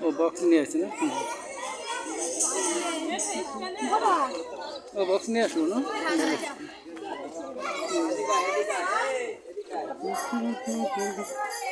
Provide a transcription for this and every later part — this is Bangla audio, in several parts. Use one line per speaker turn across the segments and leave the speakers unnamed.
ও বক্স নিয়ে আসছে না? ও বক্স নিয়ে আসলো না? Thank you.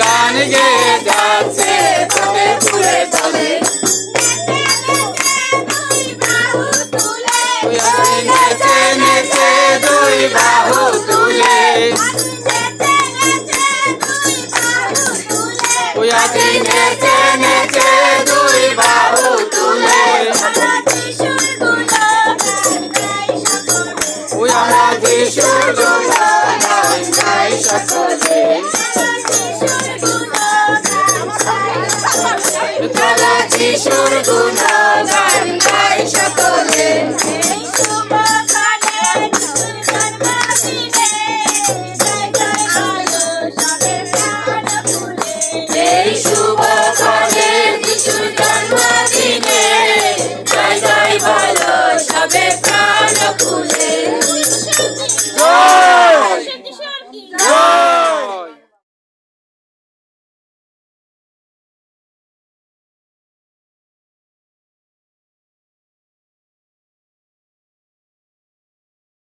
গান গে যা should have gone